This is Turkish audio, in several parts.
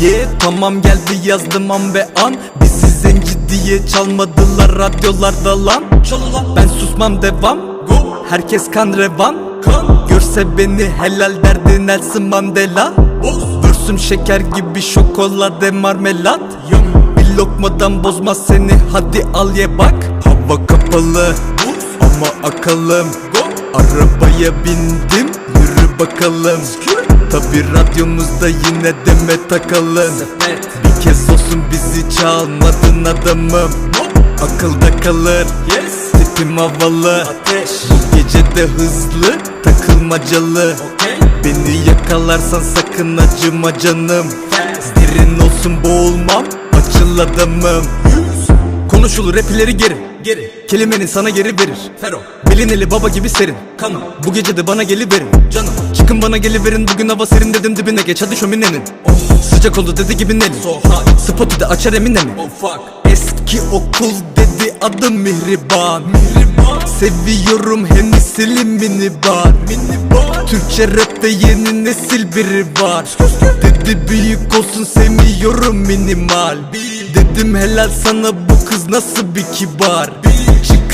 Yeah tamam geldi yazdım an ve an. Bizi zenci diye çalmadılar radyolarda lan. Ben susmam devam. Herkes kan revan. Görse beni helal derdi Nelson Mandela. Vürsüm şeker gibi şokolade marmelat. Bir lokmadan bozmaz seni hadi al ye bak. Hava kapalı. Ama akalım. Arabaya bindim yürü bakalım. Tabi radyomuzda yine deme takalım Bir kez olsun bizi çalmadın adamım. Akılda kalır. Tipim havalı. Bu gece de hızlı takılmacalı. Beni yakalarsan sakın acıma canım. Derin olsun boğulmam açıl adamım. Konuşulur rapileri geri Geri Kelimenin sana geri verir. Fero. Bilineli baba gibi serin. Kanım. Bu gece de bana geliverin. Canım Çıkın bana geliverin Bugün hava serin dedim dibine geç. Hadi şöminenin. Sıcak oldu dedi gibi Nelly Spotu da açar emine mi? Eski okul dedi adım Mihriban. Seviyorum Hennisili minibar. Türkçe rapte yeni nesil biri var. Dedi büyük olsun sevmiyorum minimal. Dedim helal sana bu kız nasıl bir kibar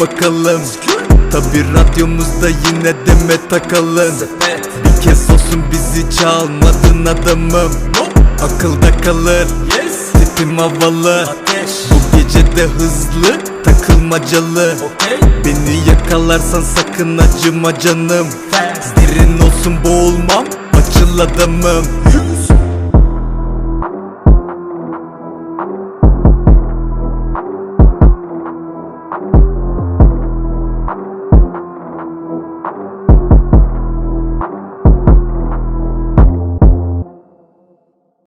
bakalım. Tabi radyomuzda yine deme takalım. Bir kez olsun bizi çalmadın adamım. Akılda kalır. Tipim havalı. Bu gece de hızlı takılmacalı. Beni yakalarsan sakın acıma canım. Derin olsun boğulmam açıl adamım